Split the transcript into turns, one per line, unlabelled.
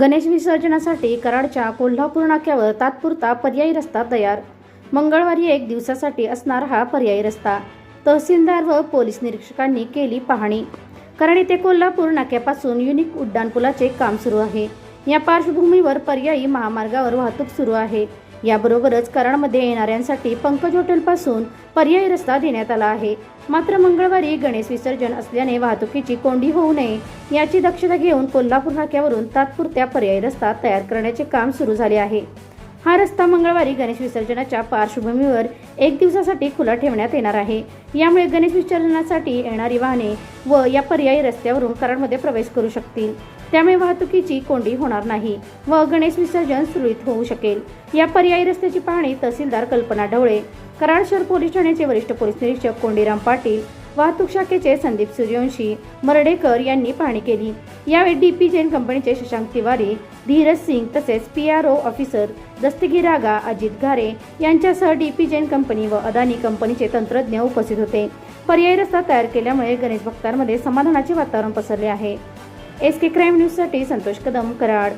गणेश विसर्जनासाठी कराडच्या कोल्हापूर नाक्यावर तात्पुरता पर्यायी रस्ता तयार. मंगळवारी एक दिवसासाठी असणार हा पर्यायी रस्ता. तहसीलदार व पोलीस निरीक्षकांनी केली पाहणी. कराड येथे कोल्हापूर नाक्यापासून युनिक उड्डाणपुलाचे काम सुरू आहे. या पार्श्वभूमीवर पर्यायी महामार्गावर वाहतूक सुरू आहे. याबरोबरच कराडमध्ये येणाऱ्यांसाठी पंकज हॉटेलपासून पर्यायी रस्ता देण्यात आला आहे. मात्र मंगळवारी गणेश विसर्जन असल्याने वाहतुकीची कोंडी होऊ नये याची दक्षता घेऊन कोल्हापूर नाक्यावरून तात्पुरत्या पर्यायी रस्ता तयार करण्याचे काम सुरू झाले आहे. हा रस्ता मंगळवारी गणेश विसर्जनाच्या पार्श्वभूमीवर एक दिवसासाठी खुला ठेवण्यात येणार आहे. यामुळे गणेश विसर्जनासाठी येणारी वाहने व या पर्यायी रस्त्यावरून कराडमध्ये प्रवेश करू शकतील. त्यामुळे वाहतुकीची कोंडी होणार नाही व गणेश विसर्जन सुरळीत होऊ शकेल. या पर्यायी रस्त्याची पाहणी तहसीलदार कल्पना ढवळे कराड शहर पोलीस ठाण्याचे वरिष्ठ पोलीस निरीक्षक कोंडीराम पाटील वाहतूक शाखेचे संदीप सूर्यवंशी मर्डेकर यांनी पाहणी केली. यावेळी डीपी जैन कंपनीचे शशांक तिवारी धीरज सिंग तसेच P R O officer Dastagir Raga Ajit Ghare यांच्यासह डीपी जैन कंपनी व अदानी कंपनीचे तंत्रज्ञ उपस्थित होते. पर्यायी रस्ता तयार केल्यामुळे गणेश भक्तांमध्ये समाधानाचे वातावरण पसरले आहे. एस के क्राईम न्यूजसाठी संतोष कदम कराड.